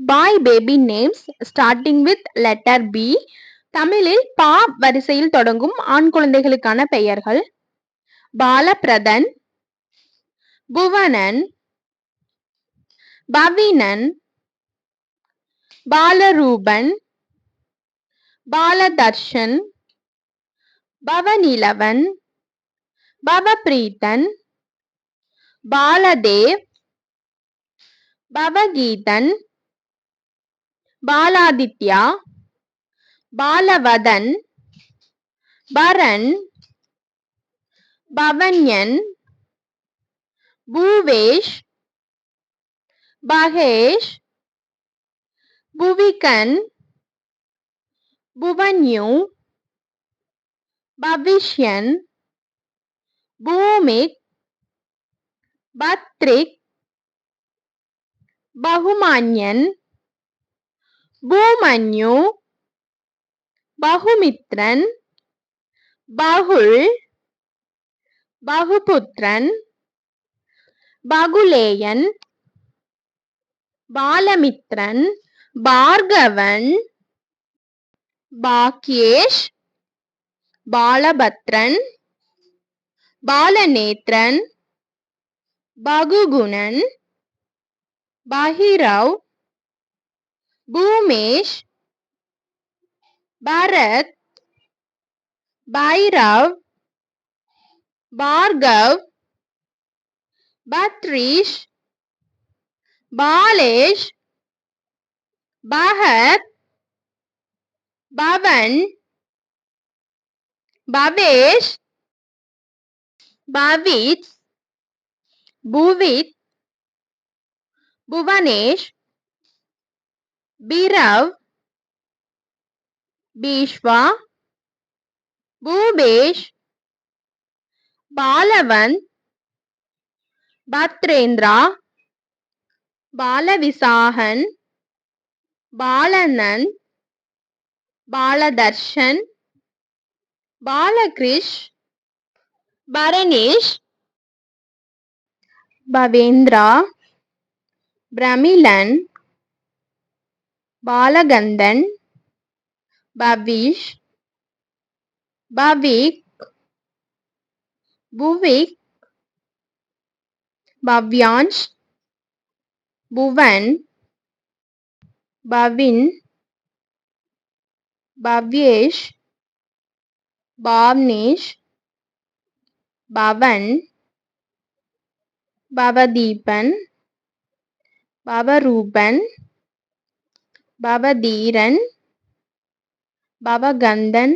Boy baby names starting with letter B தமிழில் பா வரிசையில் தொடங்கும் ஆண் குழந்தைகளுக்கான பெயர்கள். பாலபிரதன் புவனன் பவினன் பாலரூபன் பாலதர்ஷன் பவநிலவன் பவபிரீத்தன் பாலதேவ் பவகீதன் பாலாதித்யா பாலவதன் பரன் பவன்யன் பூவேஷ் பகேஷ் புவிகன் புவன்யு பவிஷ்யன் பூமிக் பத்ரிக் பகுமான்யன் பூமன்யு பகுமித்ரன் பகுல் பகுபுத்திரன் பகுலேயன் பாலமித்ரன் பார்கவன் பாக்கியேஷ் பாலபத்ரன் பாலநேத்ரன் பகுகுணன் பகிரவ் भूमेश भारत भैरव भार्गव भत्रीश बालेश बहत भवन भवेश भावित भुवित भुवनेश பிரவ் பீஷ்வா பூபேஷ் பாலவன் பத்ரேந்திரா பாலவிசாகன் பாலனன் பாலதர்ஷன் பாலகிருஷ் பரணேஷ் பவேந்திரா பிரமிளன் బాలగంధన్ భవిష్ భవిక్ భువిక్ భవ్యాంష్ భువన్ భవిన్ భవ్యేష్ భావ్నేష్ భవన్ భవదీపన్ భవరూపన్ பவதீரன் பவகந்தன்